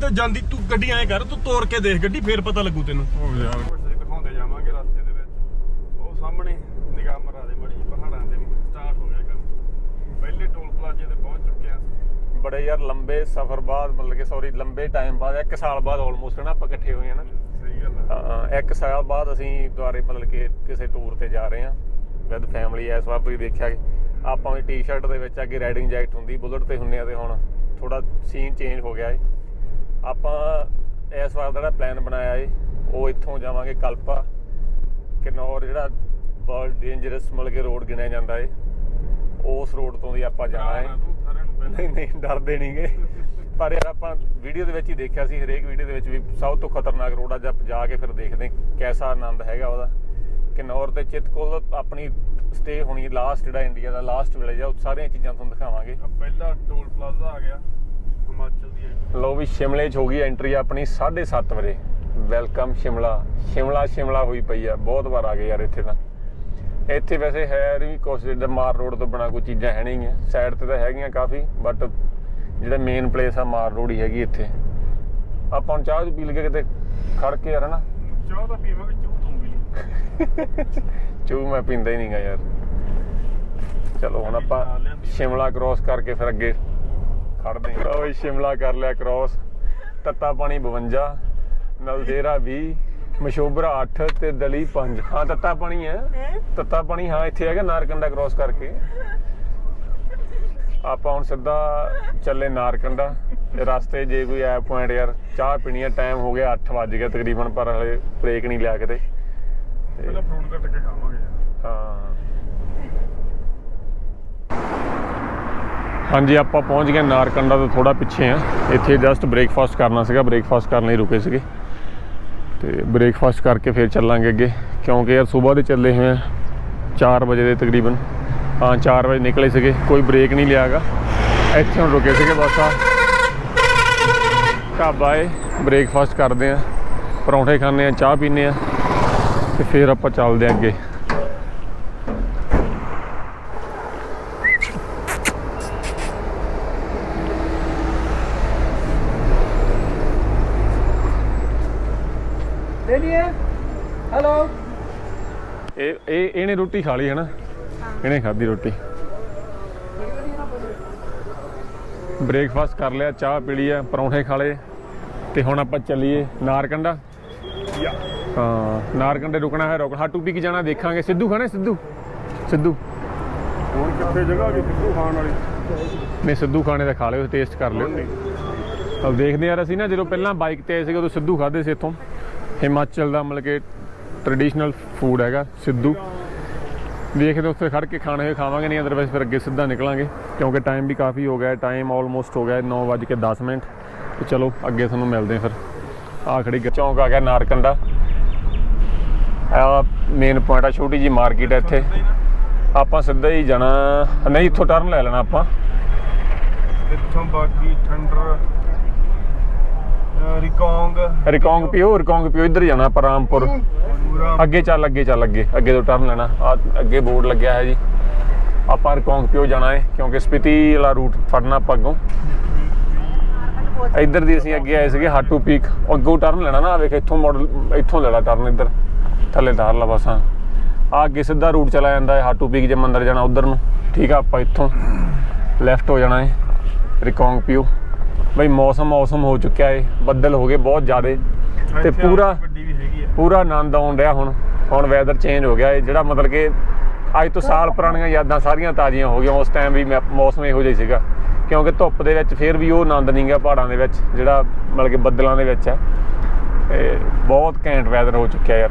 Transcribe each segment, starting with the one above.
ਤੇ ਜਾਂਦੀ ਤੂੰ ਗੱਡੀ ਐਂ ਕਰ ਤੂੰ ਤੋੜ ਕੇ ਦੇਖ ਗੱਡੀ ਫੇਰ ਪਤਾ ਲੱਗੂ ਤੈਨੂੰ। ਉਹ ਯਾਰ। ਕੁਝ ਦਿਖਾਉਂਦੇ ਜਾਵਾਂਗੇ ਰਸਤੇ ਦੇ ਵਿੱਚ। ਉਹ ਸਾਹਮਣੇ ਨਿਗਾਹ ਮਰਾ ਦੇ ਮੜੀ ਪਹਾੜਾਂ ਦੇ ਸਟਾਰਟ ਹੋ ਗਿਆ ਕੰਮ। ਪਹਿਲੇ ਟੋਲ ਪਲਾਜ਼ੇ ਤੇ ਪਹੁੰਚ ਚੁੱਕੇ ਆ ਬੜੇ ਯਾਰ ਲੰਬੇ ਸਫ਼ਰ ਬਾਅਦ ਮਤਲਬ ਕਿ ਸੌਰੀ ਲੰਬੇ ਟਾਈਮ ਬਾਅਦ ਇੱਕ ਸਾਲ ਬਾਅਦ ਆਲਮੋਸਟ ਨਾ ਆਪਾਂ ਇਕੱਠੇ ਹੋਏ ਨਾ। ਸਹੀ ਗੱਲ ਆ। ਹਾਂ, ਇੱਕ ਸਾਲ ਬਾਅਦ ਅਸੀਂ ਦੁਆਰੇ ਮਤਲਬ ਕਿ ਕਿਸੇ ਟੂਰ ਤੇ ਜਾ ਰਹੇ ਹਾਂ। ਵਿਦ ਫੈਮਿਲੀ ਇਸ ਵਾਰ ਤੁਸੀਂ ਦੇਖਿਆ ਆਪਾਂ ਵੀ ਟੀ-ਸ਼ਰਟ ਦੇ ਵਿੱਚ ਅੱਗੇ ਰਾਈਡਿੰਗ ਜੈਕਟ ਹੁੰਦੀ ਬੁਲਟ ਤੇ ਹੁੰਨੇ ਆ ਤੇ ਹੁਣ ਥੋੜਾ ਸੀਨ ਚੇਂਜ ਹੋ ਗਿਆ ਏ। ਆਪਾਂ ਇਸ ਵਾਰ ਦਾ ਜਿਹੜਾ ਪਲਾਨ ਬਣਾਇਆ ਏ ਉਹ ਇੱਥੋਂ ਜਾਵਾਂਗੇ ਕਲਪਾ ਕਿਨੌਰ ਜਿਹੜਾ ਵਰਲਡ ਡੇਂਜਰਸ ਮਤਲਬ ਕਿ ਰੋਡ ਗਿਣਿਆ ਜਾਂਦਾ ਏ। ਉਸ ਰੋਡ ਤੋਂ ਦੀ ਆਪਾਂ ਜਾਣਾ ਏ। ਨਹੀਂ ਨਹੀਂ ਡਰਦੇ ਨਹੀਂਗੇ ਪਰ ਯਾਰ ਆਪਾਂ ਵੀਡੀਓ ਦੇ ਵਿੱਚ ਹੀ ਦੇਖਿਆ ਸੀ ਹਰੇਕ ਵੀਡੀਓ ਦੇ ਵਿੱਚ ਵੀ ਸਭ ਤੋਂ ਖਤਰਨਾਕ ਰੋਡ ਅੱਜ ਆਪਾਂ ਜਾ ਕੇ ਫਿਰ ਦੇਖਦੇ ਕੈਸਾ ਆਨੰਦ ਹੈਗਾ ਉਹਦਾ। ਕਿਨੌਰ ਤੇ ਚਿਤਕੁਲ ਆਪਣੀ ਸਟੇ ਹੋਣੀ ਲਾਸਟ ਜਿਹੜਾ ਇੰਡੀਆ ਦਾ ਲਾਸਟ ਵਿਲੇਜ ਆ ਉਹ ਸਾਰੀਆਂ ਚੀਜ਼ਾਂ ਤੁਹਾਨੂੰ ਦਿਖਾਵਾਂਗੇ। ਆ ਪਹਿਲਾ ਟੋਲ ਪਲਾਜ਼ਾ ਆ ਗਿਆ। ਹਿਮਾਚਲ ਦੀ entry। ਲੋ ਵੀ ਸ਼ਿਮਲੇ 'ਚ ਹੋ ਗਈ ਐਂਟਰੀ ਆਪਣੀ 7:30 ਵਜੇ। ਵੈਲਕਮ ਸ਼ਿਮਲਾ। ਸ਼ਿਮਲਾ ਸ਼ਿਮਲਾ ਹੋਈ ਪਈ ਆ। ਬਹੁਤ ਵਾਰ ਆ ਗਏ ਯਾਰ ਇੱਥੇ ਤਾਂ। ਇੱਥੇ ਵੈਸੇ ਹੈ ਨਹੀਂ ਕੁਛ ਜਿਹੜਾ ਮਾਰ ਰੋਡ ਤੋਂ ਬਣਾ ਕੋਈ ਚੀਜ਼ਾਂ ਹੈ ਨਹੀਂ ਸਾਈਡ ਤੇ ਤਾਂ ਹੈਗੀਆਂ ਕਾਫੀ ਬਟ ਜਿਹੜਾ ਮੇਨ ਪਲੇਸ ਆ ਮਾਰ ਰੋਡ ਹੀ ਹੈਗੀ ਇੱਥੇ। ਆਪਾਂ ਹੁਣ ਚਾਹ ਚ ਪੀ ਲਈਏ ਕਿਤੇ? ਖੜ ਕੇ ਯਾਰ ਹਨਾ? ਚਾਹ ਤਾਂ ਪੀਵਾਂਗੇ ਚੂਹ ਤੂੰ ਵੀ ਚੂ ਮੈਂ ਪੀਂਦਾ ਹੀ ਨਹੀਂਗਾ ਯਾਰ। ਚਲੋ ਹੁਣ ਆਪਾਂ ਸ਼ਿਮਲਾ ਕ੍ਰਾਸ ਕਰਕੇ ਫਿਰ ਅੱਗੇ ਖੜਦੇ ਹਾਂ ਓਏ ਸ਼ਿਮਲਾ ਕਰ ਲਿਆ ਕ੍ਰਾਸ ਤੱਤਾ ਪਾਣੀ 52 ਨਲਦੇਰਾ 20 ਮਸ਼ੋਬਰਾ 8 ਤੇ ਦਲੀ 5 ਹਾਂ ਤੱਤਾ ਪਾਣੀ ਹੈ। ਤੱਤਾ ਪਾਣੀ ਹਾਂ ਇੱਥੇ ਹੈਗਾ ਨਾਰਕੰਡਾ ਕ੍ਰਾਸ ਕਰਕੇ। ਆਪਾਂ ਹੁਣ ਸਿੱਧਾ ਚੱਲੇ ਨਾਰਕੰਡਾ ਤੇ ਰਸਤੇ ਜੇ ਕੋਈ ਐ ਪੁਆਇੰਟ ਯਾਰ ਚਾਹ ਪੀਣੀ ਹੈ ਟਾਈਮ ਹੋ ਗਿਆ 8 ਵੱਜ ਗਿਆ ਤਕਰੀਬਨ ਪਰ ਹਲੇ ਬ੍ਰੇਕ ਨਹੀਂ ਲਿਆ ਕਿਤੇ। ਪਹਿਲਾਂ ਫਰੂਟ ਕੱਟ ਕੇ ਖਾਵਾਂਗੇ। ਹਾਂ। ਹਾਂਜੀ, ਆਪਾਂ ਪਹੁੰਚ ਗਏ ਨਾਰਕੰਡਾ ਤੋਂ ਥੋੜਾ ਪਿੱਛੇ ਆ ਇੱਥੇ ਜਸਟ ਬ੍ਰੇਕਫਾਸਟ ਕਰਨਾ ਸੀਗਾ। ਬ੍ਰੇਕਫਾਸਟ ਕਰਨ ਲਈ ਰੁਕੇ ਸੀਗੇ। ਤੇ ਬ੍ਰੇਕਫਾਸਟ ਕਰਕੇ ਫਿਰ ਚੱਲਾਂਗੇ ਅੱਗੇ। ਕਿਉਂਕਿ ਯਾਰ ਸਵੇਰ ਦੇ ਚੱਲੇ ਹੋਏ ਆ। 4 ਵਜੇ ਦੇ ਤਕਰੀਬਨ। ਹਾਂ 4 ਵਜੇ ਨਿਕਲੇ ਸੀਗੇ। ਕੋਈ ਬ੍ਰੇਕ ਨਹੀਂ ਲਿਆਗਾ। ਇੱਥੇ ਹੁਣ ਰੁਕੇ ਸੀਗੇ ਬਸ ਆ। ਢਾਬਾ ਏ। ਬ੍ਰੇਕਫਾਸਟ ਕਰਦੇ ਆ। ਪਰੌਂਠੇ ਖਾਂਦੇ ਆ, ਚਾਹ ਪੀਂਦੇ ਆ। ਤੇ ਫਿਰ ਆਪਾਂ ਚੱਲਦੇ ਆ ਅੱਗੇ। ਇਹ ਇਹ ਇਹਨੇ ਰੋਟੀ ਖਾ ਲਈ ਹੈ ਨਾ? ਇਹਨੇ ਖਾਧੀ ਰੋਟੀ। ਬ੍ਰੇਕਫਾਸਟ ਕਰ ਲਿਆ ਚਾਹ ਪੀ ਲਈ ਆ ਪਰੌਂਠੇ ਖਾ ਲਏ। ਤੇ ਹੁਣ ਆਪਾਂ ਚੱਲੀਏ ਨਾਰਕੰਡਾ। ਹਾਂ ਨਾਰਕੰਡੇ ਰੁਕਣਾ ਹੈ ਰੁਕ ਹਾਟੂ ਪੀ ਕੇ ਜਾਣਾ ਦੇਖਾਂਗੇ। ਸਿੱਧੂ ਖਾਣਾ ਸਿੱਧੂ? ਸਿੱਧੂ? ਹੁਣ ਕਿੱਥੇ ਜਗ੍ਹਾ ਵੀ ਸਿੱਧੂ ਖਾਣ ਵਾਲੀ? ਨਹੀਂ ਸਿੱਧੂ ਖਾਣੇ ਦਾ ਖਾ ਲਿਓ ਟੇਸਟ ਕਰ ਲਿਓ। ਅਬ ਦੇਖਦੇ ਯਾਰ ਅਸੀਂ ਨਾ ਜਦੋਂ ਪਹਿਲਾਂ ਬਾਈਕ ਤੇ ਆਏ ਸੀਗੇ ਉਦੋਂ ਸਿੱਧੂ ਖਾਦੇ ਸੀ ਇੱਥੋਂ। ਹਿਮਾਚਲ ਦਾ ਮਤਲਬ ਕਿ ਟ੍ਰੈਡੀਸ਼ਨਲ ਫੂਡ ਹੈਗਾ, ਸਿੱਧੂ। ਦੇਖਦੇ ਉੱਥੇ ਖੜ ਕੇ ਖਾਣੇ ਹੋਏ ਖਾਵਾਂਗੇ, ਨਹੀਂ ਅਦਰਵਾਈਜ਼ ਫਿਰ ਅੱਗੇ ਸਿੱਧਾ ਨਿਕਲਾਂਗੇ। ਕਿਉਂਕਿ ਟਾਈਮ ਵੀ ਕਾਫੀ ਹੋ ਗਿਆ ਟਾਈਮ ਆਲਮੋਸਟ ਹੋ ਗਿਆ 9:10 ਮਿੰਟ। ਤੇ ਚਲੋ, ਅੱਗੇ ਤੁਹਾਨੂੰ ਮਿਲਦੇ ਫਿਰ। ਆ ਖੜੀ ਚੌਂਕ ਆ ਗਿਆ ਨਾਰਕੰਡਾ। ਆ ਮੇਨ ਪੁਆਇੰਟ ਆ, ਛੋਟੀ ਜੀ ਮਾਰਕੀਟ ਹੈ ਇੱਥੇ। ਆਪਾਂ ਸਿੱਧਾ ਹੀ ਜਾਣਾ, ਨਹੀਂ, ਇੱਥੋਂ ਟਰਨ ਲੈ ਲੈਣਾ ਆਪਾਂ। ਇੱਥੋਂ ਬਾਕੀ ਠੰਡਰ ਰਿਕੋਂਗ। ਰਿਕੋਂਗ ਪਿਓ ਰਿਕੋਂਗ ਪਿਓ, ਇੱਧਰ ਜਾਣਾ ਆਪਾਂ ਰਾਮਪੁਰ। ਅੱਗੇ ਚੱਲ ਅੱਗੇ ਚੱਲ, ਅੱਗੇ ਅੱਗੇ ਤੋਂ ਟਰਨ ਲੈਣਾ। ਆ ਅੱਗੇ ਬੋਰਡ ਲੱਗਿਆ ਹੈ ਜੀ। ਆਪਾਂ ਰਿਕੋਂਗ ਪਿਓ ਜਾਣਾ ਹੈ, ਕਿਉਂਕਿ ਸਪਿਤੀ ਵਾਲਾ ਰੂਟ ਫੜਨਾ ਆਪਾਂ ਅੱਗੋਂ। ਇੱਧਰ ਦੀ ਅਸੀਂ ਅੱਗੇ ਆਏ ਸੀਗੇ ਹਾਟੂ ਪੀਕ ਅੱਗੋਂ ਟਰਨ ਲੈਣਾ ਨਾ, ਵੇਖ, ਇੱਥੋਂ ਮਾਡਲ ਇੱਥੋਂ ਲੈਣਾ ਟਰਨ ਇੱਧਰ। ਥੱਲੇ ਤਾਰ ਲਾ ਬਸ ਆ ਅੱਗੇ ਸਿੱਧਾ ਰੂਟ ਚਲਾ ਜਾਂਦਾ ਹੈ ਹਾਟੂ ਪੀਕ ਜੇ ਮੰਦਰ ਜਾਣਾ ਉਧਰ ਨੂੰ। ਠੀਕ ਆ, ਆਪਾਂ ਇੱਥੋਂ ਲੈਫਟ ਹੋ ਜਾਣਾ ਹੈ, ਰਿਕੋਂਗ ਪਿਓ। ਬਈ ਮੌਸਮ ਮੌਸਮ ਹੋ ਚੁੱਕਿਆ ਹੈ ਬੱਦਲ ਹੋ ਗਏ ਬਹੁਤ ਜ਼ਿਆਦੇ। ਤੇ ਪੂਰਾ ਪੂਰਾ ਆਨੰਦ ਆਉਣ ਰਿਹਾ ਹੁਣ ਹੁਣ ਵੈਦਰ ਚੇਂਜ ਹੋ ਗਿਆ ਇਹ ਜਿਹੜਾ ਮਤਲਬ ਕਿ ਅੱਜ ਤੋਂ ਸਾਲ ਪੁਰਾਣੀਆਂ ਯਾਦਾਂ ਸਾਰੀਆਂ ਤਾਜ਼ੀਆਂ ਹੋ ਗਈਆਂ ਉਸ ਟਾਈਮ ਵੀ ਮੈਂ- ਮੌਸਮ ਇਹੋ ਜਿਹਾ ਸੀਗਾ। ਕਿਉਂਕਿ ਧੁੱਪ ਦੇ ਵਿੱਚ ਫੇਰ ਵੀ ਉਹ ਆਨੰਦ ਨਹੀਂ ਗਾ ਪਹਾੜਾਂ ਦੇ ਵਿੱਚ ਜਿਹੜਾ ਮਤਲਬ ਕਿ ਬੱਦਲਾਂ ਦੇ ਵਿੱਚ ਹੈ ਤੇ ਬਹੁਤ ਘੈਂਟ ਵੈਦਰ ਹੋ ਚੁੱਕਿਆ ਯਾਰ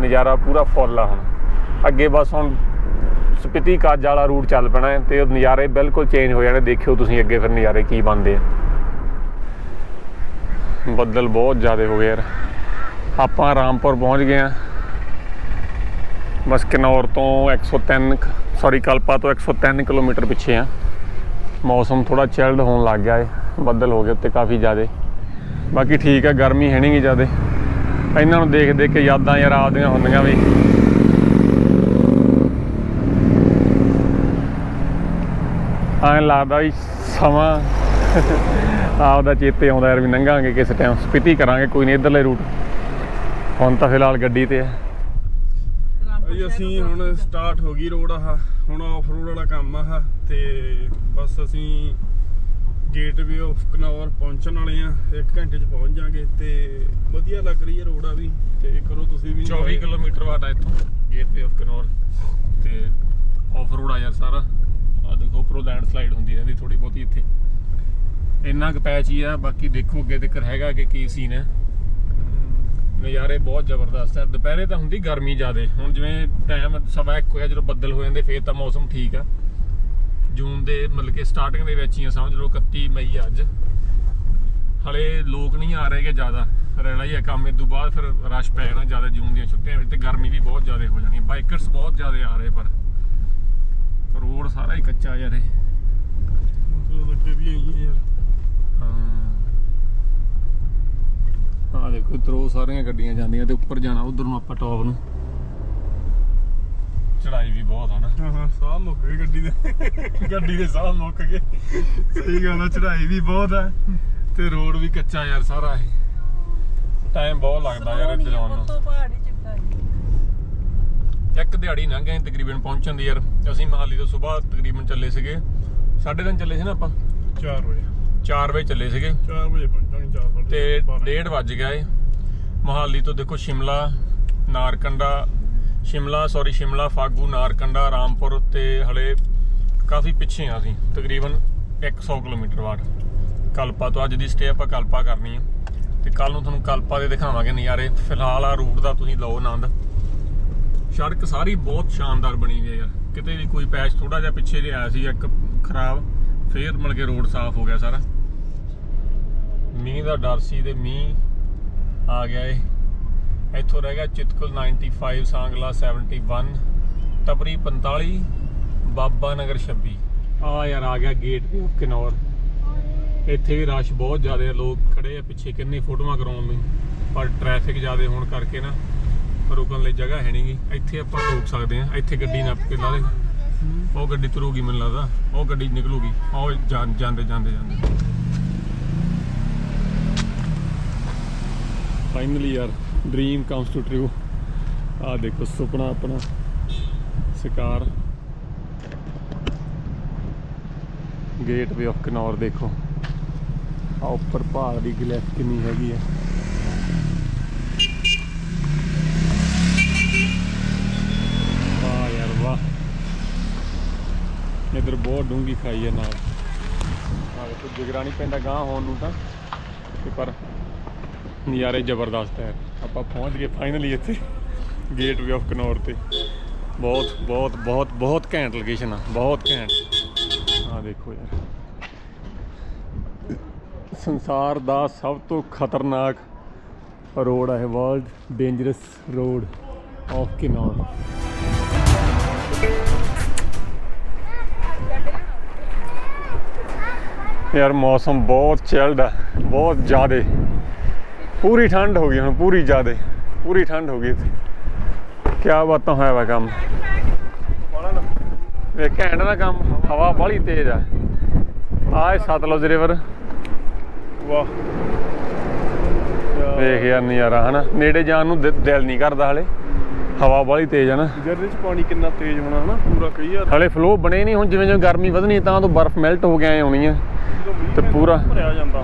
ਨਜ਼ਾਰਾ ਪੂਰਾ ਫੁੱਲ ਆ ਹੁਣ। ਅੱਗੇ ਬਸ ਹੁਣ ਸਪਿਤੀ ਕਾਜ ਵਾਲਾ ਰੂਟ ਚੱਲ ਪੈਣਾ ਹੈ ਤੇ ਉਹ ਨਜ਼ਾਰੇ ਬਿਲਕੁਲ ਚੇਂਜ ਹੋ ਜਾਣੇ ਦੇਖਿਓ ਤੁਸੀਂ ਅੱਗੇ ਫਿਰ ਨਜ਼ਾਰੇ ਕੀ ਬਣਦੇ ਆ। ਬੱਦਲ ਬਹੁਤ ਜ਼ਿਆਦਾ ਹੋ ਗਏ ਯਾਰ। ਆਪਾਂ ਰਾਮਪੁਰ ਪਹੁੰਚ ਗਏ ਆ ਬਸ ਕਿਨੌਰ ਤੋਂ 103 ਸੌਰੀ ਕਲਪਾ ਤੋਂ 103 ਕਿਲੋਮੀਟਰ ਪਿੱਛੇ ਆ ਮੌਸਮ ਥੋੜਾ ਚਿਲਡ ਹੋਣ ਲੱਗ ਗਿਆ ਏ। ਬੱਦਲ ਹੋ ਗਏ ਉੱਤੇ ਕਾਫੀ ਜ਼ਿਆਦੇ। ਬਾਕੀ ਠੀਕ ਆ, ਗਰਮੀ ਹੈ ਨਹੀਂ ਜ਼ਿਆਦੇ। ਇਹਨਾਂ ਨੂੰ ਦੇਖ ਦੇਖ ਕੇ ਯਾਦਾਂ ਯਾਰ ਆਪਦੀਆਂ ਹੁੰਦੀਆਂ ਵੀ। ਐਂ ਲੱਗਦਾ ਵੀ ਸਮਾਂ ਆਪਦਾ ਚੇਤੇ ਆਉਂਦਾ ਯਾਰ ਵੀ ਲੰਘਾਂਗੇ ਕਿਸ ਟਾਈਮ ਸਪੀਤੀ ਕਰਾਂਗੇ ਕੋਈ ਨਹੀਂ ਇਧਰਲੇ ਰੂਟ ਹੁਣ ਤਾਂ ਫਿਲਹਾਲ ਗੱਡੀ ਤੇ ਆ। ਅਸੀਂ ਹੁਣ ਸਟਾਰਟ ਹੋ ਗਈ ਰੋਡ ਆਹ ਹੁਣ ਆਫ ਰੋਡ ਵਾਲਾ ਕੰਮ ਆਹ ਤੇ ਬਸ ਅਸੀਂ ਗੇਟ ਵੀ ਆਫ ਕਨੌਰ ਪਹੁੰਚਣ ਵਾਲੇ ਆ 1 ਘੰਟੇ ਚ ਪਹੁੰਚ ਜਾਾਂਗੇ ਤੇ ਵਧੀਆ ਲੱਗ ਰਹੀ ਹੈ ਰੋਡ ਆ ਵੀ ਤੇ ਕਰੋ ਤੁਸੀਂ ਵੀ 24 ਕਿਲੋਮੀਟਰ ਵਾਟ ਆ ਇੱਥੋਂ ਗੇਟਵੇ ਆਫ ਕਨੌਰ ਤੇ ਆਫ ਰੋਡ ਆ ਯਾਰ ਸਾਰਾ। ਆ ਦੇਖੋ ਉੱਪਰੋਂ ਲੈਂਡ ਸਲਾਈਡ ਹੁੰਦੀ ਰਹਿੰਦੀ ਥੋੜੀ ਬਹੁਤੀ ਇੱਥੇ। ਇੰਨਾ ਕੁ ਪੈਚ ਹੀ ਆ, ਬਾਕੀ ਦੇਖੋ ਅੱਗੇ ਤੱਕ ਹੈਗਾ ਕਿ ਕੀ ਸੀਨ ਹੈ। ਨਜ਼ਾਰੇ ਬਹੁਤ ਜ਼ਬਰਦਸਤ ਹੈ। ਦੁਪਹਿਰੇ ਤਾਂ ਹੁੰਦੀ ਗਰਮੀ ਜ਼ਿਆਦੇ। ਹੁਣ ਜਿਵੇਂ ਟਾਈਮ ਸਵਾ ਇੱਕ ਹੋਇਆ, ਜਦੋਂ ਬੱਦਲ ਹੋ ਜਾਂਦੇ, ਫੇਰ ਤਾਂ ਮੌਸਮ ਠੀਕ ਆ। ਜੂਨ ਦੇ ਮਤਲਬ ਕਿ ਸਟਾਰਟਿੰਗ ਦੇ ਵਿੱਚ ਹੀ ਆ, ਸਮਝ ਲਓ 31 ਮਈ ਆ ਅੱਜ। ਹਲੇ ਲੋਕ ਨਹੀਂ ਆ ਰਹੇਗੇ ਜ਼ਿਆਦਾ। ਰਹਿਣਾ ਹੀ ਹੈ ਕੰਮ। ਇਸ ਤੋਂ ਬਾਅਦ ਫਿਰ ਰਸ਼ ਪੈ ਜਾਣਾ ਜ਼ਿਆਦਾ ਜੂਨ ਦੀਆਂ ਛੁੱਟੀਆਂ ਵਿੱਚ ਤੇ ਗਰਮੀ ਵੀ ਬਹੁਤ ਜ਼ਿਆਦਾ ਹੋ ਜਾਣੀ ਬਾਈਕਰਸ ਬਹੁਤ ਜ਼ਿਆਦਾ ਆ ਰਹੇ ਪਰ ਰੋਡ ਸਾਰਾ ਹੀ ਕੱਚਾ ਯਾਰ ਇਹ ਮਤਲਬ ਅੱਗੇ ਵੀ ਆਈ ਹੈ ਯਾਰ ਹਾਂ ਆ ਦੇਖੋ ਇਧਰੋਂ ਸਾਰੀਆਂ ਗੱਡੀਆਂ ਜਾਂਦੀਆਂ ਤੇ ਉੱਪਰ ਜਾਣਾ ਉਧਰ ਨੂੰ ਆਪਾਂ ਟੌਪ ਨੂੰ। ਚੜਾਈ ਵੀ ਬਹੁਤ ਆ ਨਾ। ਹਾਂ ਹਾਂ ਸਾਹ ਮੁੱਕ ਗਏ ਗੱਡੀ ਦੇ। ਗੱਡੀ ਦੇ ਸਾਹ ਮੁੱਕ ਗਏ। ਸਹੀ ਗੱਲ ਆ ਚੜਾਈ ਵੀ ਬਹੁਤ ਆ। ਤੇ ਰੋਡ ਵੀ ਕੱਚਾ ਯਾਰ ਸਾਰਾ ਇਹ। ਟਾਈਮ ਬਹੁਤ ਲੱਗਦਾ ਯਾਰ ਇੱਧਰ ਆਉਣ ਨੂੰ। ਪਹਾੜੀ ਚਿੱਟਾ ਇੱਕ ਦਿਹਾੜੀ ਲੰਘ ਗਈ ਤਕਰੀਬਨ ਪਹੁੰਚਣ ਦੀ ਯਾਰ। ਅਸੀਂ ਮਹਾਲੀ ਤੋਂ ਸਵੇਰ ਤਕਰੀਬਨ ਚੱਲੇ ਸੀਗੇ। ਸਾਢੇ ਤਿੰਨ ਚੱਲੇ ਸੀ ਨਾ ਆਪਾਂ? 4 ਵਜੇ। 4 ਵਜੇ ਚੱਲੇ ਸੀਗੇ। 4 ਵਜੇ ਪਹੁੰਚਾਂਗੇ 4 ਸਾਢੇ ਤੇ ਬਾਰਾਂ। 1:30 ਵੱਜ ਗਿਆ ਏ। ਮੋਹਾਲੀ ਤੋਂ ਦੇਖੋ ਸ਼ਿਮਲਾ, ਨਾਰਕੰਡਾ, ਸ਼ਿਮਲਾ ਸੌਰੀ ਸ਼ਿਮਲਾ, ਫਾਗੂ, ਨਾਰਕੰਡਾ, ਰਾਮਪੁਰ ਤੇ ਹਲੇ ਕਾਫੀ ਪਿੱਛੇ ਆ ਅਸੀਂ, ਤਕਰੀਬਨ 100 ਕਿਲੋਮੀਟਰ ਬਾਅਦ ਕਲਪਾ ਤੋਂ ਅੱਜ ਦੀ ਸਟੇ ਆਪਾਂ ਕਲਪਾ ਕਰਨੀ ਹੈ ਤੇ ਕੱਲ ਨੂੰ ਤੁਹਾਨੂੰ ਕਲਪਾ ਦੇ ਦਿਖਾਵਾਂਗੇ ਨਜ਼ਾਰੇ। ਫਿਲਹਾਲ ਆ ਰੂਟ ਦਾ ਤੁਸੀਂ ਲਓ ਆਨੰਦ। ਸੜਕ ਸਾਰੀ ਬਹੁਤ ਸ਼ਾਨਦਾਰ ਬਣੀ ਹੋਈ ਹੈ ਯਾਰ। ਕਿਤੇ ਵੀ ਕੋਈ ਪੈਚ ਥੋੜਾ ਜਿਹਾ ਪਿੱਛੇ ਜਿਹਾ ਆਇਆ ਸੀ, ਇੱਕ ਖਰਾਬ, ਫੇਰ ਮਿਲ ਕੇ ਰੋਡ ਸਾਫ਼ ਹੋ ਗਿਆ ਸਾਰਾ। ਮੀਂਹ ਦਾ ਡਰ ਸੀ ਤੇ ਮੀਂਹ ਆ ਗਿਆ ਏ। ਇੱਥੋਂ ਰਹਿ ਗਿਆ ਚਿਤਕੁਲ 95 ਸਾਂਗਲਾ 71 ਤਪਰੀ 45 ਬਾਬਾ ਨਗਰ 26 ਆ ਯਾਰ, ਆ ਗਿਆ ਗੇਟ ਵੀ ਕਿਨੌਰ ਇੱਥੇ ਵੀ ਰਸ਼ ਬਹੁਤ ਜ਼ਿਆਦਾ ਹੈ ਲੋਕ ਖੜੇ ਆ ਪਿੱਛੇ, ਕਿੰਨੀ ਫੋਟੋਆਂ ਕਰਾਉਣ ਲਈ ਪਰ ਟ੍ਰੈਫਿਕ ਜ਼ਿਆਦਾ ਹੋਣ ਕਰਕੇ ਨਾ ਰੁਕਣ ਲਈ ਜਗ੍ਹਾ ਹੈ ਨਹੀਂਗੀ ਇੱਥੇ ਆਪਾਂ ਰੋਕ ਸਕਦੇ ਆ ਇੱਥੇ ਗੱਡੀ ਨੱਪ ਕੇ ਲਾ ਦੇ। ਉਹ ਗੱਡੀ ਤੁਰੂਗੀ ਮੈਨੂੰ ਲੱਗਦਾ। ਉਹ ਗੱਡੀ ਨਿਕਲੂਗੀ। ਉਹ ਜਾਂਦੇ ਜਾਂਦੇ ਜਾਂਦੇ। ਫਾਈਨਲੀ ਯਾਰ ਡ੍ਰੀਮ ਕਮਸ ਟੂ ਟਰੂ ਆ ਦੇਖੋ ਸੁਪਨਾ ਆਪਣਾ, ਸ਼ਿਕਾਰ। ਗੇਟਵੇ ਆਫ ਕਨੌਰ ਦੇਖੋ। ਆ ਉੱਪਰ ਪਹਾੜ ਦੀ ਗਲੈਸ ਕਿੰਨੀ ਹੈਗੀ ਹੈ ਵਾਹ ਯਾਰ, ਵਾਹ। ਇਧਰ ਬਹੁਤ ਡੂੰਗੀ ਖਾਈ ਹੈ ਨਾਲ। ਆ ਦੇਖੋ ਜਿਗਰਾ ਨਹੀਂ ਪੈਂਦਾ ਗਾਂ ਹੋਣ ਨੂੰ ਤਾਂ ਪਰ ਨਜ਼ਾਰੇ ਜ਼ਬਰਦਸਤ ਹੈ। ਆਪਾਂ ਪਹੁੰਚ ਗਏ ਫਾਈਨਲੀ ਇੱਥੇ ਗੇਟਵੇ ਆਫ ਕਨੌਰ ਤੇ। ਬਹੁਤ ਬਹੁਤ ਬਹੁਤ ਬਹੁਤ ਘੈਂਟ ਲੋਕੇਸ਼ਨ ਆ, ਬਹੁਤ ਘੈਂਟ। ਆ ਦੇਖੋ ਯਾਰ। ਸੰਸਾਰ ਦਾ ਸਭ ਤੋਂ ਖਤਰਨਾਕ ਰੋਡ ਹੈ world dangerous road of Kinnaur ਯਾਰ ਮੌਸਮ ਬਹੁਤ ਚਿਲਡ ਆ, ਬਹੁਤ ਜ਼ਿਆਦਾ। ਪੂਰੀ ਠੰਡ ਹੋ ਗਈ ਹੁਣ ਪੂਰੀ ਜ਼ਿਆਦੇ। ਪੂਰੀ ਠੰਡ ਹੋ ਗਈ ਇੱਥੇ। ਕੀ ਬਾਤਾਂ ਹੋਇਆ ਵਾ ਕੰਮ। ਵੇ ਘੈਂਟ ਦਾ ਕੰਮ ਹਵਾ ਬੜੀ ਤੇਜ਼ ਆ। ਆਹ ਸਤਲੁਜ ਰਿਵਰ ਵਾਹ। ਵੇਖ ਯਾਰ ਨਜ਼ਾਰਾ ਹਨਾ? ਨੇੜੇ ਜਾਣ ਨੂੰ ਦਿਲ ਨਹੀਂ ਕਰਦਾ ਹਲੇ। ਹਵਾ ਬੜੀ ਤੇਜ਼ ਆ ਨਾ। ਜਰਦੇ ਚ ਪਾਣੀ ਕਿੰਨਾ ਤੇਜ਼ ਹੋਣਾ ਹਨਾ? ਪੂਰਾ ਕਈ ਹੱਦ ਹਲੇ ਫਲੋ ਬਣੇ ਨਹੀਂ ਹੁਣ ਜਿਵੇਂ ਜਿਵੇਂ ਗਰਮੀ ਵਧਣੀ ਤਾਂ ਤੋਂ ਬਰਫ਼ ਮੈਲਟ ਹੋ ਕੇ ਆਏ ਆਉਣੀ ਆ। ਜਦੋਂ ਮੀਂਹ ਤੇ ਪੂਰਾ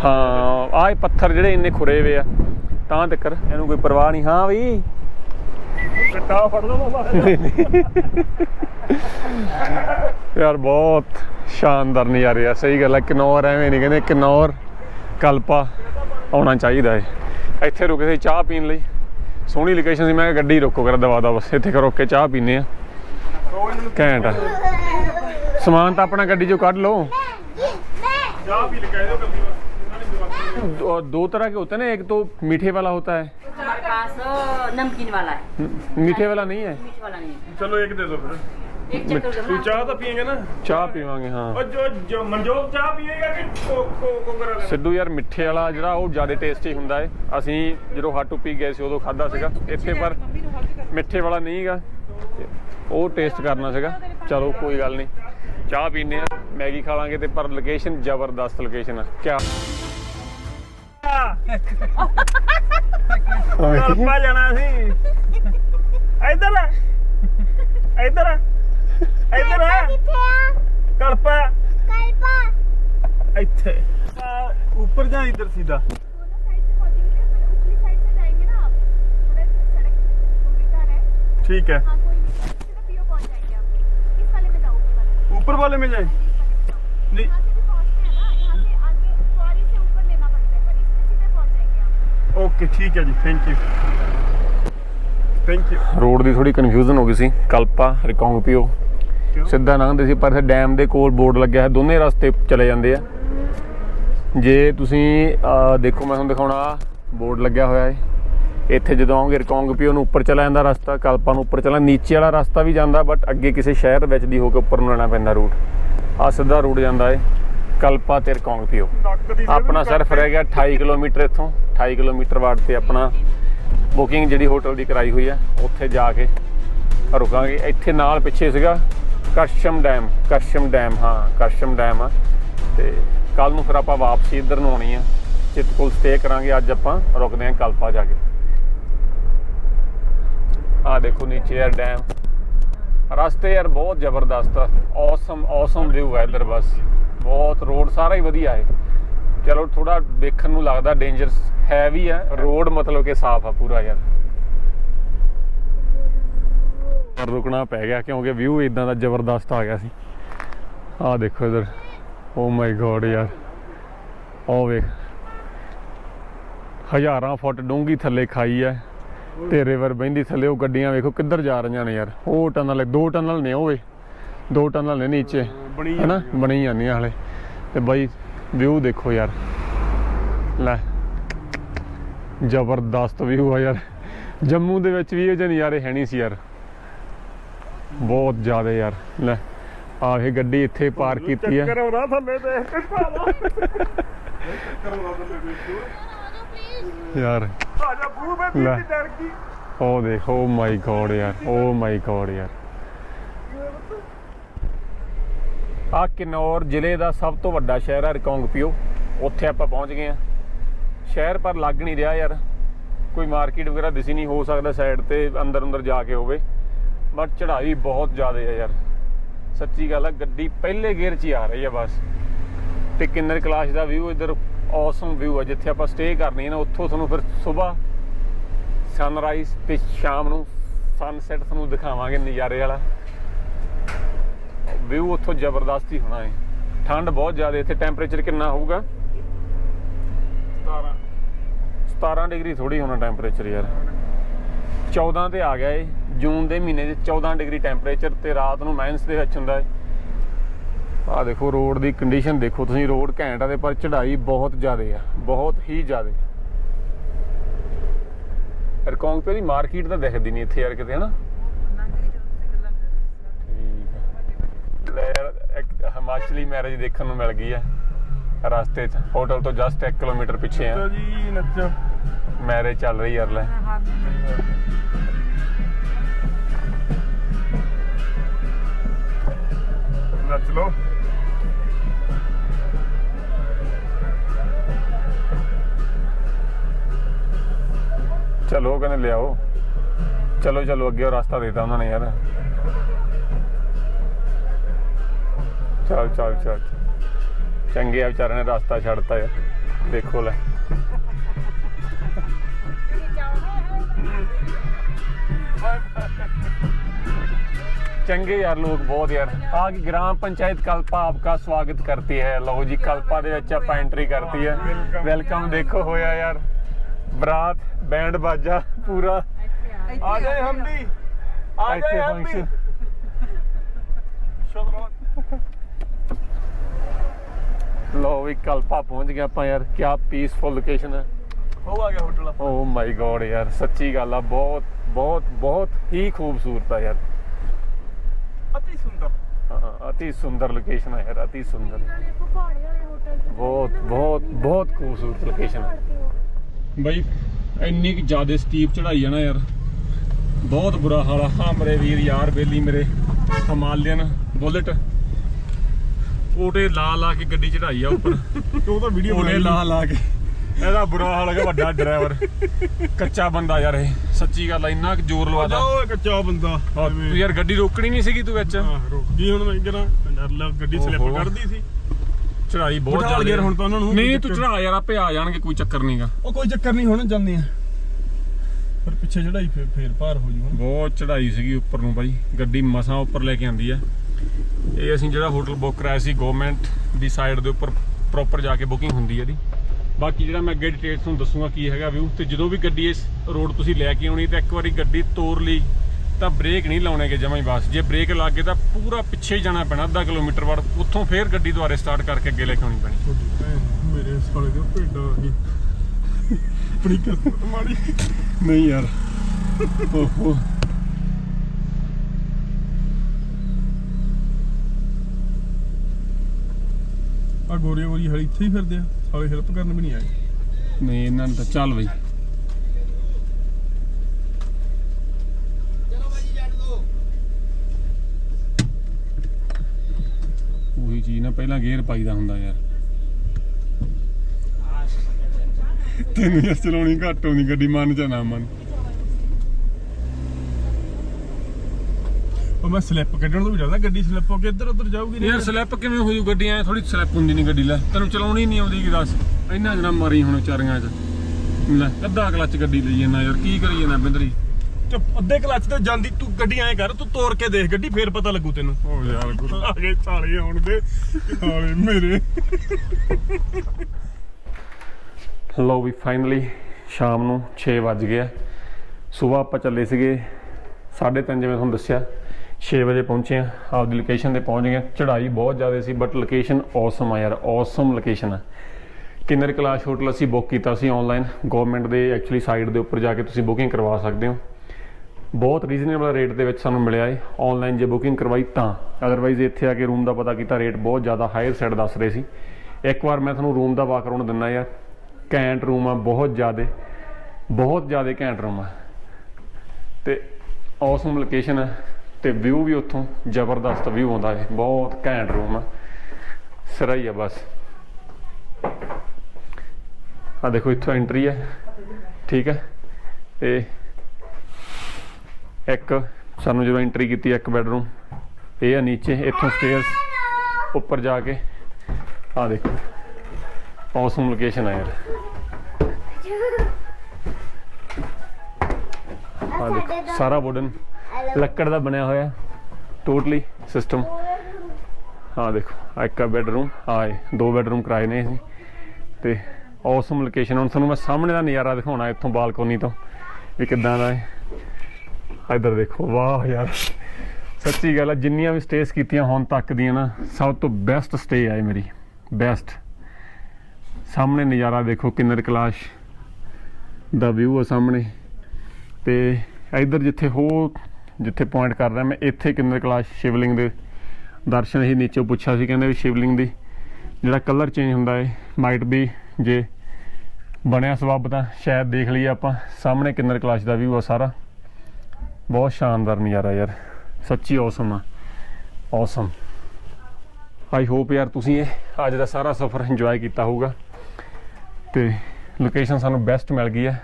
ਹਾਂ ਆਹ ਪੱਥਰ ਜਿਹੜੇ ਇੰਨੇ ਖੁਰੇ ਵੇ ਆ ਤਾਂ ਤੱਕਰ। ਇਹਨੂੰ ਕੋਈ ਪਰਵਾਹ ਨਹੀਂ। ਹਾਂ ਵੀ। ਕੱਟਾ ਫੜ ਲਓ ਬਾਬਾ। ਯਾਰ ਬਹੁਤ ਸ਼ਾਨਦਾਰ ਨਜ਼ਾਰੇ ਆ। ਸਹੀ ਗੱਲ ਹੈ ਕਿਨੌਰ ਐਵੇਂ ਨਹੀਂ ਕਹਿੰਦੇ। ਕਿਨੌਰ ਕਲਪਾ ਆਉਣਾ ਚਾਹੀਦਾ ਏ। ਇੱਥੇ ਰੁਕੇ ਸੀ ਚਾਹ ਪੀਣ ਲਈ। ਸੋਹਣੀ ਲੋਕੇਸ਼ਨ ਸੀ। ਮੈਂ ਕਿਹਾ ਗੱਡੀ ਰੋਕੋ ਕਰ ਦਵਾ ਦਾ ਬਸ ਇੱਥੇ ਰੁਕ ਕੇ ਚਾਹ ਪੀਨੇ ਆ। ਘੈਂਟ ਸਮਾਨ ਤਾਂ ਆਪਣਾ ਗੱਡੀ ਚੋਂ ਕੱਢ ਲਓ ਚਾਹ ਵੀ ਲਗਾਏ ਦਿਓ ਗੱਡੀ ਵਾਸਤੇ और दो तरह के होते हैं ना एक तो मीठे वाला होता है हमारे पास अ, नमकीन वाला है न- मीठे वाला नहीं है मीठ वाला नहीं है ਚਲੋ ਇੱਕ ਦੇ ਦਿਓ ਫਿਰ एक चक्कर दो ਤੂੰ ना ਚਾਹ ਤਾਂ ਪੀਏਗਾ ਨਾ ਚਾਹ ਪੀਵਾਂਗੇ ਹਾਂ ਉਹ ਜੋ ਜੋ ਮਨਜੋਤ ਚਾਹ ਪੀਏਗਾ ਕਿ ਕੋ ਕੋ ਕਰਾ ਲੈ ਸਿੱਧੂ ਯਾਰ ਮਿੱਠੇ ਵਾਲਾ ਜਿਹੜਾ ਉਹ ਜ਼ਿਆਦਾ ਟੇਸਟੀ ਹੁੰਦਾ ਹੈ ਅਸੀਂ ਜਦੋਂ ਹੱਟ ਪੀ ਗਏ ਸੀ ਉਦੋਂ ਖਾਦਾ ਸੀਗਾ ਇੱਥੇ ਪਰ ਮਿੱਠੇ ਵਾਲਾ ਨਹੀਂਗਾ ਉਹ ਟੇਸਟ ਕਰਨਾ ਸੀਗਾ ਚਲੋ ਕੋਈ ਗੱਲ ਨਹੀਂ ਚਾਹ ਪੀਨੇ ਆ, ਮੈਗੀ ਖਾ ਲਾਂਗੇ ਤੇ ਪਰ ਲੋਕੇਸ਼ਨ ਜ਼ਬਰਦਸਤ ਲੋਕੇਸ਼ਨ ਆ। ਕਿਆ? ਕਲਪਾ ਜਾਣਾ ਸੀ। ਇੱਧਰ ਆ। ਇੱਧਰ ਆ। ਇੱਧਰ ਆ। ਕਲਪਾ। ਕਲਪਾ ਇੱਥੇ। ਉੱਪਰ ਜਾਂ ਇੱਧਰ ਸਿੱਧਾ? ठीक है इसमें सीधे पहुंच जाएंगे आप ओके ठीक है जी thank you thank you road ਦੀ ਥੋੜੀ ਕਨਫਿਊਜ਼ਨ ਹੋ ਗਈ ਸੀ ਕਲਪਾ ਰਿਕੋਂਗ ਪਿਓ ਕਿਉਂ? ਸਿੱਧਾ ਲੰਘਦੇ ਸੀ ਪਰ ਇੱਥੇ ਡੈਮ ਦੇ ਕੋਲ ਬੋਰਡ ਲੱਗਿਆ ਹੈ ਦੋਨੇ ਰਸਤੇ ਚਲੇ ਜਾਂਦੇ ਆ ਜੇ ਤੁਸੀਂ ਅਹ, ਦੇਖੋ ਮੈਂ ਤੁਹਾਨੂੰ ਦਿਖਾਉਣਾ ਬੋਰਡ ਲੱਗਿਆ ਹੋਇਆ ਹੈ ਇੱਥੇ ਜਦੋਂ ਆਉਂਗੇ ਰਿਕੋਂਗ ਪਿਓ ਨੂੰ ਉੱਪਰ ਚਲਾ ਜਾਂਦਾ ਰਸਤਾ, ਕਲਪਾ ਨੂੰ ਉੱਪਰ ਚਲਾ, ਨੀਚੇ ਵਾਲਾ ਰਸਤਾ ਵੀ ਜਾਂਦਾ ਬਟ ਅੱਗੇ ਕਿਸੇ ਸ਼ਹਿਰ ਵਿੱਚ ਦੀ ਹੋ ਕੇ ਉੱਪਰ ਨੂੰ ਲੈਣਾ ਪੈਂਦਾ ਰੂਟ ਆ ਸਿੱਧਾ ਰੂਟ ਜਾਂਦਾ ਏ, ਕਲਪਾ ਤੇ ਰਿਕੋਂਗ ਪਿਓ ਆਪਣਾ ਸਿਰਫ ਰਹਿ ਗਿਆ 28 ਕਿਲੋਮੀਟਰ ਇੱਥੋਂ 28 ਕਿਲੋਮੀਟਰ ਵਾਟ ਤੇ ਆਪਣਾ ਬੁਕਿੰਗ ਜਿਹੜੀ ਹੋਟਲ ਦੀ ਕਰਾਈ ਹੋਈ ਹੈ ਉੱਥੇ ਜਾ ਕੇ ਰੁਕਾਂਗੇ। ਇੱਥੇ ਨਾਲ ਪਿੱਛੇ ਸੀਗਾ ਕਰਸ਼ਮ ਡੈਮ ਕਰਸ਼ਮ ਡੈਮ, ਹਾਂ, ਕਰਸ਼ਮ ਡੈਮ ਆ। ਤੇ ਕੱਲ ਨੂੰ ਫਿਰ ਆਪਾਂ ਵਾਪਸੀ ਇੱਧਰ ਨੂੰ ਆਉਣੀ ਆ। ਚਿਤਕੁਲ ਸਟੇ ਕਰਾਂਗੇ, ਅੱਜ ਆਪਾਂ ਰੁਕਦੇ ਹਾਂ ਕਲਪਾ ਜਾ ਕੇ। ਆ ਦੇਖੋ ਨੀਚੇ ਯਾਰ ਡੈਮ। ਰਸਤੇ ਯਾਰ ਬਹੁਤ ਜ਼ਬਰਦਸਤ ਆ। ਔਸਮ ਔਸਮ ਵਿਊ ਹੈ ਇੱਧਰ ਬਸ। ਬਹੁਤ ਰੋਡ ਸਾਰਾ ਹੀ ਵਧੀਆ ਹੈ। ਚਲੋ ਥੋੜਾ ਦੇਖਣ ਨੂੰ ਲੱਗਦਾ ਡੇਂਜਰਸ ਹੈ ਵੀ ਆ। ਰੋਡ ਮਤਲਬ ਕਿ ਸਾਫ਼ ਆ ਪੂਰਾ ਯਾਰ। ਪਰ ਰੁਕਣਾ ਪੈ ਗਿਆ ਕਿਉਂਕਿ ਵਿਊ ਇਦਾਂ ਦਾ ਜ਼ਬਰਦਸਤ ਆ ਗਿਆ ਸੀ। ਆਹ ਦੇਖੋ ਇਧਰ। ਓ ਮਾਈ ਗੋਡ ਯਾਰ। ਉਹ ਵੇਖ। ਹਜ਼ਾਰਾਂ ਫੁੱਟ ਡੂੰਗੀ ਥੱਲੇ ਖਾਈ ਐ ਤੇ ਰਿਵਰ ਬਹਿੰਦੀ ਥੱਲੇ ਉਹ ਗੱਡੀਆਂ ਵੇਖੋ ਕਿੱਧਰ ਜਾ ਰਹੀਆਂ ਨੇ ਯਾਰ। ਉਹ ਟਨਲ ਦੋ ਟਨਲ ਨੇ ਹੋਵੇ ਦੋ ਟਨਲ ਨੇ ਨੀਚੇ ਹੈਨਾ? ਬਣੀ ਜਾਂਦੀਆਂ ਹਲੇ। ਤੇ ਬਾਈ ਵਿਊ ਦੇਖੋ ਯਾਰ। ਲੈ। ਜ਼ਬਰਦਸਤ ਵਿਊ ਆ ਯਾਰ। ਜੰਮੂ ਦੇ ਵਿੱਚ ਵੀ ਇਹ ਜਿਹੇ ਨਜ਼ਾਰੇ ਹੈ ਨਹੀਂ ਸੀ ਯਾਰ। ਬਹੁਤ ਜ਼ਿਆਦਾ ਯਾਰ। ਲੈ। ਆ ਇਹ ਗੱਡੀ ਇੱਥੇ ਪਾਰਕ ਕੀਤੀ ਹੈ ਚੱਕਰ ਆਉਣਾ ਥੱਲੇ ਦੇਖ ਕੇ ਭਾਵਾ ਚੱਕਰ ਥੱਲੇ ਦੇਖ ਯਾਰ। ਆ ਜਾ ਬੂ ਮੈਂ ਲੈ। ਵੀ ਡਰ ਗਈ। ਉਹ ਦੇਖ ਓ ਮਾਈ ਗੋਡ ਯਾਰ ਓ ਮਾਈ ਗੋਡ ਯਾਰ। ਆ ਕਿਨੌਰ ਜ਼ਿਲ੍ਹੇ ਦਾ ਸਭ ਤੋਂ ਵੱਡਾ ਸ਼ਹਿਰ ਹੈ ਰਿਕੋਂਗਪੀਓ ਉੱਥੇ ਆਪਾਂ ਪਹੁੰਚ ਗਏ ਆ। ਸ਼ਹਿਰ ਪਰ ਲੱਗ ਨਹੀਂ ਰਿਹਾ ਯਾਰ। ਕੋਈ ਮਾਰਕੀਟ ਵਗੈਰਾ ਦਿਸੀ ਨਹੀਂ ਹੋ ਸਕਦਾ ਸਾਈਡ ਤੇ ਅੰਦਰ ਅੰਦਰ ਜਾ ਕੇ ਹੋਵੇ। ਬਟ ਚੜ੍ਹਾਈ ਬਹੁਤ ਜ਼ਿਆਦਾ ਹੈ ਯਾਰ। ਸੱਚੀ ਗੱਲ ਹੈ ਗੱਡੀ ਪਹਿਲੇ ਗੇਅਰ 'ਚ ਹੀ ਆ ਰਹੀ ਹੈ ਬਸ। ਤੇ ਕਿੰਨਰ ਕਲਾਸ ਦਾ ਵਿਊ ਇਧਰ ਔਸਮ ਵਿਊ ਆ, ਜਿੱਥੇ ਆਪਾਂ ਸਟੇ ਕਰਨੀ ਹੈ ਨਾ, ਉੱਥੋਂ ਤੁਹਾਨੂੰ ਫਿਰ ਸਵੇਰ ਸਨਰਾਈਜ਼ ਤੇ ਸ਼ਾਮ ਨੂੰ ਸਨਸੈਟ ਤੁਹਾਨੂੰ ਦਿਖਾਵਾਂਗੇ ਨਜ਼ਾਰੇ ਵਾਲਾ। ਵਿਊ ਉੱਥੋਂ ਜ਼ਬਰਦਸਤ ਹੀ ਹੋਣਾ ਹੈ। ਠੰਡ ਬਹੁਤ ਜ਼ਿਆਦਾ ਇੱਥੇ ਟੈਂਪਰੇਚਰ ਕਿੰਨਾ ਹੋਊਗਾ? 17 17 ਡਿਗਰੀ ਥੋੜੀ ਹੋਣਾ ਟੈਂਪਰੇਚਰ ਯਾਰ। 14 ਤੇ ਆ ਗਿਆ ਏ ਜੂਨ ਦੇ ਮਹੀਨੇ ਦੇ 14 ਡਿਗਰੀ ਟੈਂਪਰੇਚਰ ਤੇ ਰਾਤ ਨੂੰ ਮਾਈਨਸ ਦੇ ਵਿੱਚ ਹੁੰਦਾ ਏ ਆ ਦੇਖੋ ਰੋਡ ਦੀ ਕੰਡੀਸ਼ਨ ਦੇਖੋ ਤੁਸੀਂ ਰੋਡ ਘੈਂਟ ਆ ਤੇ ਪਰ ਚੜ੍ਹਾਈ ਬਹੁਤ ਜ਼ਿਆਦਾ ਆ ਬਹੁਤ ਹੀ ਜ਼ਿਆਦਾ। ਰਕੌਂਗਪੇ ਦੀ ਮਾਰਕੀਟ ਤਾਂ ਦਿਖਦੀ ਨਹੀਂ ਇੱਥੇ ਯਾਰ ਕਿਤੇ ਹਨਾ? ਠੀਕ ਆ। ਲੈ ਯਾਰ ਇੱਕ ਹਿਮਾਚਲੀ ਮੈਰਿਜ ਦੇਖਣ ਨੂੰ ਮਿਲ ਗਈ ਆ ਰਸਤੇ 'ਚ ਹੋਟਲ ਤੋਂ ਜਸਟ 1 ਕਿਲੋਮੀਟਰ ਪਿੱਛੇ ਆ। ਚਲੋ ਜੀ ਨੱਚੋ। ਮੈਰਿਜ ਚੱਲ ਰਹੀ ਯਾਰ ਲੈ ਨੱਚ ਲਓ। ਚਲੋ ਉਹ ਕਹਿੰਦੇ ਲਿਆਓ ਚਲੋ ਚਲੋ ਅੱਗੇ ਉਹ ਰਸਤਾ ਦੇਤਾ ਉਹਨਾਂ ਨੇ ਯਾਰ ਚੱਲ ਚੱਲ ਚੱਲ ਚੰਗੇ ਆ ਵਿਚਾਰਿਆਂ ਨੇ ਰਸਤਾ ਛੱਡਤਾ ਯਾਰ ਦੇਖੋ ਲੈ ਚੰਗੇ ਯਾਰ ਲੋਕ ਬਹੁਤ ਯਾਰ ਆ ਕੀ ग्राम पंचायत कल्पा आपका स्वागत करती है ਲਓ ਜੀ ਕਲਪਾ ਦੇ ਵਿੱਚ ਆਪਾਂ ਐਂਟਰੀ ਕਰਤੀ ਹੈ ਵੈਲਕਮ ਦੇਖੋ ਹੋਇਆ ਯਾਰ ਬਰਾਤ ਬੈਂਡ ਬਾਜਾ ਪੂਰਾ। ਆ ਜਾਏ ਹਮ ਵੀ ਆ ਜਾਏ ਹਮ ਵੀ ਸ਼ੁਕਰਾਨ। ਲੋ ਵੀ ਕਲਪਾ ਪਹੁੰਚ ਗਿਆ ਆਪਾਂ ਯਾਰ ਕੀ ਪੀਸਫੁਲ ਲੋਕੇਸ਼ਨ ਹੈ। ਹੋ ਆ ਗਿਆ ਹੋਟਲ ਓ ਮਾਈ ਗੋਡ ਯਾਰ ਸੱਚੀ ਗੱਲ ਆ ਬਹੁਤ ਬਹੁਤ ਬਹੁਤ ਹੀ ਖੂਬਸੂਰਤ ਆ ਯਾਰ। ਅਤੀ ਸੁੰਦਰ। ਹਾਂ ਅਤੀ ਸੁੰਦਰ ਲੋਕੇਸ਼ਨ ਹੈ ਯਾਰ ਅਤੀ ਸੁੰਦਰ। ਬਹੁਤ ਬਹੁਤ ਬਹੁਤ ਖੂਬਸੂਰਤ ਲੋਕੇਸ਼ਨ ਹੈ ਬਈ ਇੰਨੀ ਕਿ ਜ਼ਿਆਦਾ ਸਟੀਪ ਚੜਾਈ ਆ ਨਾ ਯਾਰ। ਬਹੁਤ ਬੁਰਾ ਹਾਲ ਆ। ਹਾਂ ਮੇਰੇ ਵੀਰ ਯਾਰ ਬੇਲੀ ਮੇਰੇ ਹਿਮਾਲਯਨ ਬੁਲਟ। ਉਹਦੇ ਲਾ ਲਾ ਕੇ ਗੱਡੀ ਚੜਾਈ ਆ ਉੱਪਰ। ਤੂੰ ਤਾਂ ਵੀਡੀਓ ਉਹਦੇ ਲਾ ਲਾ ਕੇ। ਇਹਦਾ ਬੁਰਾ ਹਾਲ ਹੈਗਾ ਵੱਡਾ ਡਰਾਈਵਰ ਕੱਚਾ ਬੰਦਾ ਯਾਰ ਇਹ। ਸੱਚੀ ਗੱਲ ਆ ਇੰਨਾ ਕੁ ਜ਼ੋਰ ਲਵਾਦਾ ਉਹ ਕੱਚਾ ਬੰਦਾ। ਤੂੰ ਯਾਰ ਗੱਡੀ ਰੋਕਣੀ ਨਹੀਂ ਸੀਗੀ ਤੂੰ ਵਿੱਚ। ਹਾਂ ਰੁਕ ਹੁਣ ਮੈਂ ਕਰਾਂ ਡਰ ਲੱਗ ਗੱਡੀ ਸਲਿੱਪ। ਕੱਢਦੀ ਸੀ। ਚੜਾਈ ਬਹੁਤ ਬਿਠਾ ਜ਼ਿਆਦਾ ਯਾਰ ਹੁਣ ਤਾਂ ਉਹਨਾਂ ਨੂੰ। ਨਹੀਂ ਤੂੰ ਚੜਾ ਯਾਰ ਆਪੇ ਆ ਜਾਣਗੇ ਕੋਈ ਚੱਕਰ ਨਹੀਂਗਾ ਉਹ ਕੋਈ ਚੱਕਰ ਨਹੀਂ ਹੁਣ ਜਾਂਦੇ ਆ। ਪਰ ਪਿੱਛੇ ਚੜਾਈ ਫੇਰ ਫੇਰ ਭਾਰ ਹੋ ਜੂ ਹੁਣ। ਬਹੁਤ ਚੜਾਈ ਸੀਗੀ ਉੱਪਰ ਨੂੰ ਬਾਈ ਗੱਡੀ ਮਸਾਂ ਉੱਪਰ ਲੈ ਕੇ ਆਂਦੀ ਆ। ਇਹ ਅਸੀਂ ਜਿਹੜਾ ਹੋਟਲ ਬੁੱਕ ਕਰਾਇਆ ਸੀ ਗਵਰਨਮੈਂਟ ਦੀ ਸਾਈਡ ਦੇ ਉੱਪਰ ਪ੍ਰੋਪਰ ਜਾ ਕੇ ਬੁਕਿੰਗ ਹੁੰਦੀ ਹੈ ਇਹਦੀ। ਬਾਕੀ ਜਿਹੜਾ ਮੈਂ ਅੱਗੇ ਡਿਟੇਲਸ ਤੁਹਾਨੂੰ ਦੱਸੂਗਾ ਕੀ ਹੈਗਾ ਵਿਊ ਤੇ ਜਦੋਂ ਵੀ ਗੱਡੀ ਇਸ ਰੋਡ ਤੁਸੀਂ ਲੈ ਕੇ ਆਉਣੀ ਤਾਂ ਇੱਕ ਵਾਰੀ ਗੱਡੀ ਤੋਰ ਲਈ ਤਾਂ ਬ੍ਰੇਕ ਨਹੀਂ ਲਾਉਣੇਗੇ ਜਮਾਂ ਹੀ ਬਸ। ਜੇ ਬ੍ਰੇਕ ਲੱਗ ਗਏ ਤਾਂ ਪੂਰਾ ਪਿੱਛੇ ਹੀ ਜਾਣਾ ਪੈਣਾ ਅੱਧਾ ਕਿਲੋਮੀਟਰ ਬਾਅਦ। ਉੱਥੋਂ ਫੇਰ ਗੱਡੀ ਦੁਬਾਰੇ ਸਟਾਰਟ ਕਰਕੇ ਅੱਗੇ ਲੈ ਕੇ ਆਉਣੀ ਪੈਣੀ। ਤੁਹਾਡੀ ਭੈਣ ਮੇਰੇ ਸਾਲੇ ਦੇ ਭੇਡ ਆ ਗਈ ਆਪਣੀ ਕਿਸਮਤ ਮਾੜੀ। ਨਹੀਂ ਯਾਰ। ਓਹੋ ਆ ਗੋਰੀ ਗੋਰੀ ਹਲੀ ਇੱਥੇ ਹੀ ਫਿਰਦੇ ਆ। ਸਾਲੇ ਹੈਲਪ ਕਰਨ ਵੀ ਨਹੀਂ ਆਏ। ਨਹੀਂ ਇਹਨਾਂ ਨੂੰ ਤਾਂ ਚੱਲ ਬਈ। ਉਹੀ ਚੀਜ਼ ਨਾ ਪਹਿਲਾਂ ਗੇਅਰ ਪਾਈਦਾ ਹੁੰਦਾ ਯਾਰ। ਤੈਨੂੰ ਯਾਰ ਚਲਾਉਣੀ ਘੱਟ ਆਉਂਦੀ ਗੱਡੀ ਮੰਨ ਜਾਂ ਨਾ ਮੰਨ। ਉਹ ਮੈਂ ਸਲਿੱਪ ਕੱਢਣ ਤੋਂ ਵੀ ਡਰਦਾ ਗੱਡੀ ਸਲਿੱਪ ਹੋ ਕੇ ਇੱਧਰ ਉੱਧਰ ਜਾਊਗੀ ਨਹੀਂ ਯਾਰ ਸਲਿੱਪ ਕਿਵੇਂ ਹੋ ਜੂ ਗੱਡੀ ਐ ਥੋੜੀ ਸਲਿੱਪ ਹੁੰਦੀ ਨਹੀਂ ਗੱਡੀ ਲੈ। ਤੈਨੂੰ ਚਲਾਉਣੀ ਨਹੀਂ ਆਉਂਦੀ ਕਿ ਦੱਸ। ਇੰਨਾ ਜਣਾ ਮਾਰੀ ਹੁਣ ਚਾਰੀਆਂ 'ਚ। ਲੈ ਅੱਧਾ ਕਲੱਚ ਗੱਡੀ ਲਈ ਜਾਂਦਾ ਯਾਰ ਕੀ ਕਰੀ ਜਾਂਦਾ ਬਿੰਦਰੀ। ਅੱਧੇ ਕਲੱਚ ਤੇ ਜਾਂਦੀ ਤੂੰ ਗੱਡੀ ਐਂ ਕਰ ਤੂੰ ਤੋੜ ਕੇ ਦੇਖ ਗੱਡੀ ਫੇਰ ਪਤਾ ਲੱਗੂ ਤੈਨੂੰ। ਓ ਯਾਰ ਗੁਰੂ। ਆ ਗਏ ਸਾਲੇ ਆਉਣ ਦੇ ਸਾਲੇ ਮੇਰੇ। ਲਓ ਵੀ ਫਾਈਨਲੀ ਸ਼ਾਮ ਨੂੰ 6 ਵੱਜ ਗਏ ਸਵੇਰ ਆਪਾਂ ਚੱਲੇ ਸੀਗੇ 3:30 ਜਿਵੇਂ ਤੁਹਾਨੂੰ ਦੱਸਿਆ 6 ਵਜੇ ਪਹੁੰਚੇ ਆ। ਆਪਦੀ ਲੋਕੇਸ਼ਨ ਤੇ ਪਹੁੰਚ ਗਏ ਚੜ੍ਹਾਈ ਬਹੁਤ ਜ਼ਿਆਦਾ ਸੀ ਬਟ ਲੋਕੇਸ਼ਨ ਔਸਮ ਆ ਯਾਰ ਔਸਮ ਲੋਕੇਸ਼ਨ ਆ। ਕਿੰਨਰ ਕਲਾਸ਼ ਹੋਟਲ ਅਸੀਂ ਬੁੱਕ ਕੀਤਾ ਸੀ ਆਨਲਾਈਨ ਗਵਰਨਮੈਂਟ ਦੇ ਐਕਚੁਅਲੀ ਸਾਈਟ ਦੇ ਉੱਪਰ ਜਾ ਕੇ ਤੁਸੀਂ ਬੁਕਿੰਗ ਕਰਵਾ ਸਕਦੇ ਹੋ। ਬਹੁਤ ਰੀਜ਼ਨੇਬਲ ਰੇਟ ਦੇ ਵਿੱਚ ਸਾਨੂੰ ਮਿਲਿਆ ਏ। ਆਨਲਾਈਨ ਜੇ ਬੁਕਿੰਗ ਕਰਵਾਈ ਤਾਂ। ਅਦਰਵਾਈਜ਼ ਇੱਥੇ ਆ ਕੇ ਰੂਮ ਦਾ ਪਤਾ ਕੀਤਾ ਰੇਟ ਬਹੁਤ ਜ਼ਿਆਦਾ ਹਾਇਰ ਸਾਈਡ ਦੱਸ ਰਹੇ ਸੀ। ਇੱਕ ਵਾਰ ਮੈਂ ਤੁਹਾਨੂੰ ਰੂਮ ਦਾ ਵਾਕ ਅਰਾਊਂਡ ਦਿੰਦਾ ਯਾਰ। ਘੈਂਟ ਰੂਮ ਆ, ਬਹੁਤ ਜ਼ਿਆਦੇ ਬਹੁਤ ਜ਼ਿਆਦੇ ਘੈਂਟ ਰੂਮ ਆ। ਤੇ ਔਸਮ ਲੋਕੇਸ਼ਨ ਹੈ ਤੇ ਵਿਊ ਵੀ ਉੱਥੋਂ ਜ਼ਬਰਦਸਤ ਵਿਊ ਆਉਂਦਾ ਹੈ ਬਹੁਤ ਘੈਂਟ ਰੂਮ ਆ। ਸਿਰਾ ਹੀ ਆ ਬਸ। ਆ ਦੇਖੋ, ਇੱਥੋਂ ਐਂਟਰੀ ਹੈ ਠੀਕ ਹੈ ਤੇ ਇੱਕ ਸਾਨੂੰ ਜਦੋਂ ਐਂਟਰੀ ਕੀਤੀ ਇੱਕ ਬੈਡਰੂਮ ਇਹ ਆ ਨੀਚੇ ਇੱਥੋਂ ਸਟੇਅਰਸ ਉੱਪਰ ਜਾ ਕੇ। ਆ ਦੇਖੋ ਔਸਮ ਲੋਕੇਸ਼ਨ ਆ ਯਾਰ। ਆ ਦੇਖੋ ਸਾਰਾ ਵੁਡਨ ਲੱਕੜ ਦਾ ਬਣਿਆ ਹੋਇਆ ਟੋਟਲੀ ਸਿਸਟਮ ਆ ਦੇਖੋ ਆ ਇੱਕ ਬੈਡਰੂਮ ਆਏ ਦੋ ਬੈਡਰੂਮ ਕਰਾਏ ਨੇ ਅਸੀਂ ਤੇ ਔਸਮ ਲੋਕੇਸ਼ਨ ਹੁਣ ਤੁਹਾਨੂੰ ਮੈਂ ਸਾਹਮਣੇ ਦਾ ਨਜ਼ਾਰਾ ਦਿਖਾਉਣਾ ਇੱਥੋਂ ਬਾਲਕੋਨੀ ਤੋਂ ਵੀ ਕਿੱਦਾਂ ਦਾ ਹੈ ਇੱਧਰ ਦੇਖੋ, ਵਾਹ ਯਾਰ। ਸੱਚੀ ਗੱਲ ਆ, ਜਿੰਨੀਆਂ ਵੀ ਸਟੇਸ ਕੀਤੀਆਂ ਹੁਣ ਤੱਕ ਦੀਆਂ ਨਾ, ਸਭ ਤੋਂ ਬੈਸਟ ਸਟੇ ਆਈ ਮੇਰੀ। ਬੈਸਟ ਸਾਹਮਣੇ ਨਜ਼ਾਰਾ ਦੇਖੋ, ਕਿੰਨਰ ਕਲਾਸ਼ ਦਾ ਵਿਊ ਆ ਸਾਹਮਣੇ। ਤੇ ਇੱਧਰ ਜਿੱਥੇ ਹੋ, ਜਿੱਥੇ ਪੁਆਇੰਟ ਕਰ ਰਿਹਾ ਮੈਂ, ਇੱਥੇ ਕਿੰਨਰ ਕਲਾਸ਼ ਸ਼ਿਵਲਿੰਗ ਦੇ ਦਰਸ਼ਨ ਹੀ ਨੀਚੇ ਪੁੱਛਿਆ ਸੀ, ਕਹਿੰਦੇ ਵੀ ਸ਼ਿਵਲਿੰਗ ਦੀ ਜਿਹੜਾ ਕਲਰ ਚੇਂਜ ਹੁੰਦਾ ਹੈ ਮਾਈਟ ਵੀ ਜੇ ਬਣਿਆ ਸਬੱਬ ਤਾਂ ਸ਼ਾਇਦ ਦੇਖ ਲਈਏ ਆਪਾਂ। ਸਾਹਮਣੇ ਕਿੰਨਰ ਕਲਾਸ਼ ਦਾ ਵਿਊ ਆ ਸਾਰਾ। ਬਹੁਤ ਸ਼ਾਨਦਾਰ ਨਜ਼ਾਰਾ ਯਾਰ ਸੱਚੀ ਔਸਮ ਆ ਔਸਮ ਆਈ ਹੋਪ ਯਾਰ ਤੁਸੀਂ ਇਹ ਅੱਜ ਦਾ ਸਾਰਾ ਸਫ਼ਰ ਇੰਜੋਏ ਕੀਤਾ ਹੋਊਗਾ ਤੇ ਲੋਕੇਸ਼ਨ ਸਾਨੂੰ ਬੈਸਟ ਮਿਲ ਗਈ ਹੈ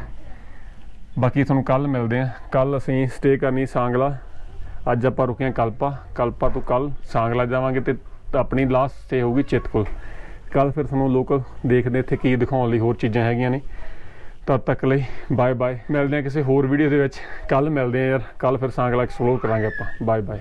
ਬਾਕੀ ਤੁਹਾਨੂੰ ਕੱਲ ਮਿਲਦੇ ਆ ਕੱਲ ਅਸੀਂ ਸਟੇ ਕਰਨੀ ਸਾਂਗਲਾ ਅੱਜ ਆਪਾਂ ਰੁਕੇ ਹਾਂ ਕਲਪਾ ਕਲਪਾ ਤੋਂ ਕੱਲ ਸਾਂਗਲਾ ਜਾਵਾਂਗੇ ਤੇ ਆਪਣੀ ਲਾਸਟ ਸਟੇ ਹੋਊਗੀ ਚਿਤਕੁਲ ਕੱਲ ਫਿਰ ਤੁਹਾਨੂੰ ਲੋਕਲ ਦੇਖਦੇ ਇੱਥੇ ਕੀ ਦਿਖਾਉਣ ਲਈ ਹੋਰ ਚੀਜ਼ਾਂ ਹੈਗੀਆਂ ਨੇ ਤਦ ਤੱਕ ਲਈ ਬਾਏ ਬਾਏ। ਮਿਲਦੇ ਆ ਕਿਸੇ ਹੋਰ ਵੀਡੀਓ ਦੇ ਵਿੱਚ। ਕੱਲ ਮਿਲਦੇ ਆ ਯਾਰ। ਕੱਲ ਫਿਰ ਸਾਂਗਲਾ ਐਕਸਪਲੋਰ ਕਰਾਂਗੇ ਆਪਾਂ। Bye bye.